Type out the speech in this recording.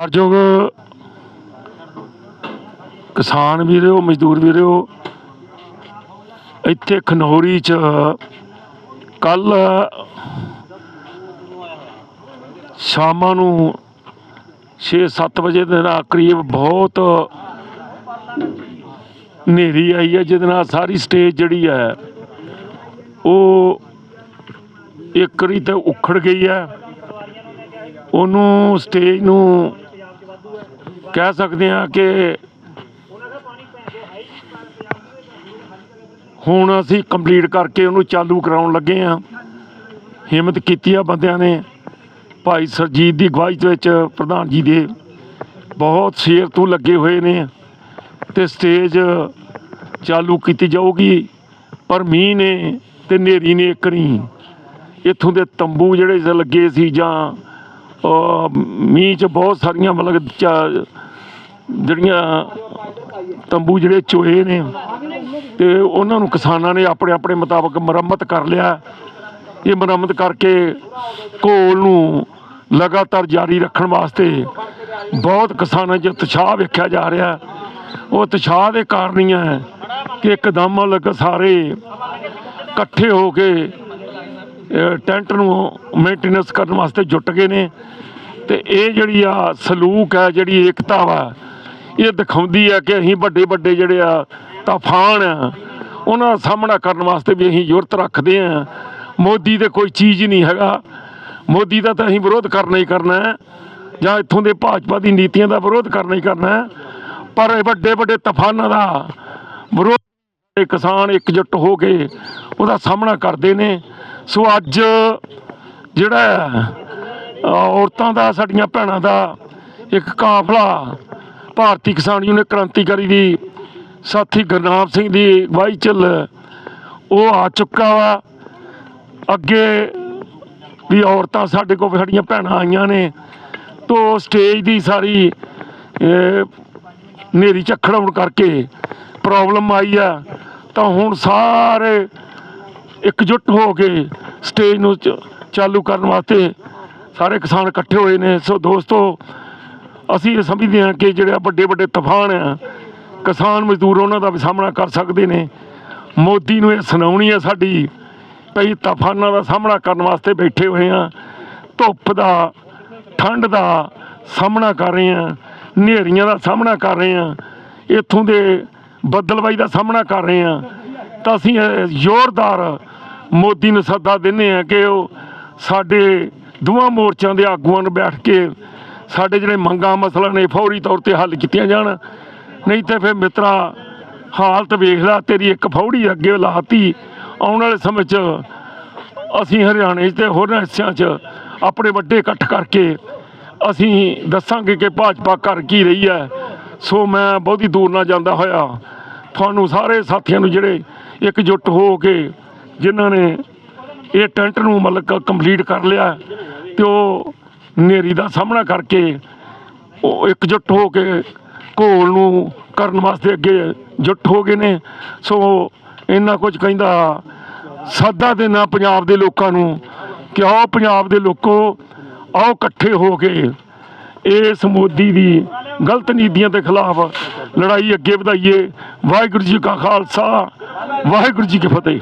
ਸਤਿਕਾਰਯੋਗ ਕਿਸਾਨ ਵੀਰੋ, ਮਜ਼ਦੂਰ ਵੀਰੋ, ਇੱਥੇ ਖਨੌਰੀ ਚ ਕੱਲ ਸ਼ਾਮਾਂ ਨੂੰ 6-7 ਵਜੇ ਦੇ ਨਾਲ ਕਰੀਬ ਬਹੁਤ ਹਨੇਰੀ ਆਈ ਹੈ, ਜਿਹਦੇ ਨਾਲ ਸਾਰੀ ਸਟੇਜ ਜਿਹੜੀ ਹੈ, ਉਹ ਇੱਕਰੀ ਤੇ ਉਖੜ ਗਈ ਹੈ। ਉਹਨੂੰ ਸਟੇਜ ਨੂੰ ਕਹਿ ਸਕਦੇ ਹਾਂ ਕਿ ਹੁਣ ਅਸੀਂ ਕੰਪਲੀਟ ਕਰਕੇ ਉਹਨੂੰ ਚਾਲੂ ਕਰਾਉਣ ਲੱਗੇ ਹਾਂ। ਹਿੰਮਤ ਕੀਤੀ ਆ ਬੰਦਿਆਂ ਨੇ। ਭਾਈ ਸਰਜੀਤ ਦੀ ਅਗਵਾਈ ਦੇ ਵਿੱਚ ਪ੍ਰਧਾਨ ਜੀ ਦੇ ਬਹੁਤ ਸ਼ੇਰ ਤੋਂ ਲੱਗੇ ਹੋਏ ਨੇ ਤੇ ਸਟੇਜ ਚਾਲੂ ਕੀਤੀ ਜਾਊਗੀ। ਪਰ ਮੀਂਹ ਨੇ ਤੇ ਨੇਰੀ ਨੇ ਇੱਕ ਨਹੀਂ, ਇੱਥੋਂ ਦੇ ਤੰਬੂ ਜਿਹੜੇ ਲੱਗੇ ਸੀ ਜਾਂ ਮੀਂਹ ਚ ਬਹੁਤ ਸਾਰੀਆਂ ਮਤਲਬ ਚਾ- ਜਿਹੜੀਆਂ ਤੰਬੂ ਜਿਹੜੇ ਚੋਏ ਨੇ ਤੇ ਉਹਨਾਂ ਨੂੰ ਕਿਸਾਨਾਂ ਨੇ ਆਪਣੇ ਆਪਣੇ ਮੁਤਾਬਕ ਮੁਰੰਮਤ ਕਰ ਲਿਆ। ਇਹ ਮੁਰੰਮਤ ਕਰਕੇ ਘੋਲ ਨੂੰ ਲਗਾਤਾਰ ਜਾਰੀ ਰੱਖਣ ਵਾਸਤੇ ਬਹੁਤ ਕਿਸਾਨਾਂ 'ਚ ਉਤਸ਼ਾਹ ਵੇਖਿਆ ਜਾ ਰਿਹਾ। ਉਹ ਉਤਸ਼ਾਹ ਦੇ ਕਾਰਨ ਹੀ ਹੈ ਕਿ ਇੱਕਦਮ ਲਗ ਸਾਰੇ ਇਕੱਠੇ ਹੋ ਕੇ ਟੈਂਟ ਨੂੰ ਮੇਨਟੇਨੈਂਸ ਕਰਨ ਵਾਸਤੇ ਜੁਟ ਗਏ ਨੇ। ਤੇ ਇਹ ਜਿਹੜੀ ਆ ਸਲੂਕ ਹੈ, ਜਿਹੜੀ ਏਕਤਾ ਵਾ ਇਹ ਦਿਖਾਉਂਦੀ ਹੈ ਕਿ ਅਸੀਂ ਵੱਡੇ ਵੱਡੇ ਜਿਹੜੇ ਆ ਤੂਫਾਨ ਆ। ਉਹਨਾਂ ਦਾ ਸਾਹਮਣਾ ਕਰਨ ਵਾਸਤੇ ਵੀ ਅਸੀਂ ਜ਼ਰੂਰਤ ਰੱਖਦੇ ਆ। ਮੋਦੀ ਦੇ ਕੋਈ ਚੀਜ਼ ਨਹੀਂ ਹੈਗਾ। ਮੋਦੀ ਦਾ ਤਾਂ ਅਸੀਂ ਵਿਰੋਧ ਕਰਨਾ ਹੀ ਕਰਨਾ ਹੈ। ਜਾਂ ਇੱਥੋਂ ਦੇ ਭਾਜਪਾ ਦੀ ਨੀਤੀਆਂ ਦਾ ਵਿਰੋਧ ਕਰਨਾ ਹੀ ਕਰਨਾ ਹੈ। ਪਰ ਇਹ ਵੱਡੇ ਵੱਡੇ ਤੂਫਾਨਾਂ ਦਾ ਵਿਰੋਧ ਕਿਸਾਨ ਇਕਜੁੱਟ ਹੋ ਕੇ ਉਹਦਾ ਸਾਹਮਣਾ ਕਰਦੇ ਨੇ। ਸੋ ਅੱਜ ਜਿਹੜਾ ਔਰਤਾਂ ਦਾ, ਸਾਡੀਆਂ ਭੈਣਾਂ ਦਾ ਇੱਕ ਕਾਫਲਾ ਭਾਰਤੀ ਕਿਸਾਨ ਯੂਨੀਅਨ ਕ੍ਰਾਂਤੀਕਾਰੀ ਦੀ ਸਾਥੀ ਗੁਰਨਾਮ ਸਿੰਘ ਦੀ ਅਗਵਾਈ ਚੱਲ ਉਹ ਆ ਚੁੱਕਾ ਵਾ। ਅੱਗੇ ਵੀ ਔਰਤਾਂ ਸਾਡੇ ਕੋਲ ਸਾਡੀਆਂ ਭੈਣਾਂ ਆਈਆਂ ਨੇ ਤੋਂ ਸਟੇਜ ਦੀ ਸਾਰੀ ਅ, ਹਨੇਰੀ ਝੱਖੜ ਹੋਣ ਕਰਕੇ ਪ੍ਰੋਬਲਮ ਆਈ ਆ। ਤਾਂ ਹੁਣ ਸਾਰੇ ਇਕਜੁੱਟ ਹੋ ਕੇ ਸਟੇਜ ਨੂੰ ਚਾਲੂ ਕਰਨ ਵਾਸਤੇ ਸਾਰੇ ਕਿਸਾਨ ਇਕੱਠੇ ਹੋਏ ਨੇ। ਸੋ ਦੋਸਤੋ ਅਸੀਂ ਇਹ ਸਮਝਦੇ ਹਾਂ ਕਿ ਜਿਹੜੇ ਵੱਡੇ ਵੱਡੇ ਤੂਫਾਨ ਆ, ਕਿਸਾਨ ਮਜ਼ਦੂਰ ਉਹਨਾਂ ਦਾ ਵੀ ਸਾਹਮਣਾ ਕਰ ਸਕਦੇ ਨੇ। ਮੋਦੀ ਨੂੰ ਇਹ ਸੁਣਾਉਣੀ ਹੈ ਸਾਡੀ ਭਈ ਤੂਫਾਨਾਂ ਦਾ ਸਾਹਮਣਾ ਕਰਨ ਵਾਸਤੇ ਬੈਠੇ ਹੋਏ ਆ ਧੁੱਪ ਦਾ, ਠੰਡ ਦਾ ਸਾਹਮਣਾ ਕਰ ਰਹੇ ਆ ਹਨੇਰੀਆਂ ਦਾ ਸਾਹਮਣਾ ਕਰ ਰਹੇ ਆ ਇੱਥੋਂ ਦੇ ਬੱਦਲਬਾਈ ਦਾ ਸਾਹਮਣਾ ਕਰ ਰਹੇ ਆ ਤਾਂ ਅਸੀਂ ਜ਼ੋਰਦਾਰ ਮੋਦੀ ਨੂੰ ਸੱਦਾ ਦਿੰਦੇ ਆ ਕਿ ਉਹ ਸਾਡੇ ਦੋਵਾਂ ਮੋਰਚਿਆਂ ਦੇ ਆਗੂਆਂ ਨੂੰ ਬੈਠ ਕੇ ਸਾਡੇ ਜਿਹੜੇ ਮੰਗਾਂ ਮਸਲਾ ਨੇ, ਫੌਰੀ ਤੌਰ ਤੇ ਹੱਲ ਕੀਤੀਆਂ ਜਾਣ। ਨਹੀਂ ਤੇ ਫਿਰ ਮਿੱਤਰਾ ਹਾਲਤ ਵੇਖ ਲੈ, ਤੇਰੀ ਇੱਕ ਫੌੜੀ ਅੱਗੇ ਲਾਤੀ। ਆਉਣ ਵਾਲੇ ਸਮੇਂ 'ਚ ਅਸੀਂ ਹਰਿਆਣੇ 'ਚ ਤੇ ਹੋਰਾਂ ਹਿੱਸਿਆਂ 'ਚ ਆਪਣੇ ਵੱਡੇ ਇਕੱਠ ਕਰਕੇ ਅਸੀਂ ਦੱਸਾਂਗੇ ਕਿ ਭਾਜਪਾ ਕਰ ਕੀ ਰਹੀ ਹੈ। ਸੋ ਮੈਂ ਬਹੁਤੀ ਦੂਰ ਨਾ ਜਾਂਦਾ ਹੋਇਆ। ਤੁਹਾਨੂੰ ਸਾਰੇ ਸਾਥੀਆਂ ਨੂੰ ਜਿਹੜੇ ਇਕਜੁੱਟ ਹੋ ਕੇ ਜਿਨ੍ਹਾਂ ਨੇ ਇਹ ਟੈਂਟ ਨੂੰ ਮਤਲਬ ਕੰਪਲੀਟ ਕਰ ਲਿਆ, ਤੇ ਉਹ ਨੇਰੀ ਦਾ ਸਾਹਮਣਾ ਕਰਕੇ ਉਹ ਇਕਜੁੱਟ ਹੋ ਕੇ ਘੋਲ ਨੂੰ ਕਰਨ ਵਾਸਤੇ ਅੱਗੇ ਜੁੱਟ ਹੋ ਗਏ ਨੇ। ਸੋ ਇੰਨਾ ਕੁਝ ਕਹਿੰਦਾ ਸਾਦਾ ਦੇਣਾ ਪੰਜਾਬ ਦੇ ਲੋਕਾਂ ਨੂੰ ਕਿ ਆਓ ਪੰਜਾਬ ਦੇ ਲੋਕੋ, ਆਓ ਇਕੱਠੇ ਹੋ ਕੇ ਇਸ ਮੋਦੀ ਦੀ ਗਲਤ ਨੀਤੀਆਂ ਦੇ ਖਿਲਾਫ ਲੜਾਈ ਅੱਗੇ ਵਧਾਈਏ। ਵਾਹਿਗੁਰੂ ਜੀ ਕਾ ਖਾਲਸਾ, ਵਾਹਿਗੁਰੂ ਜੀ ਕੀ ਫਤਿਹ।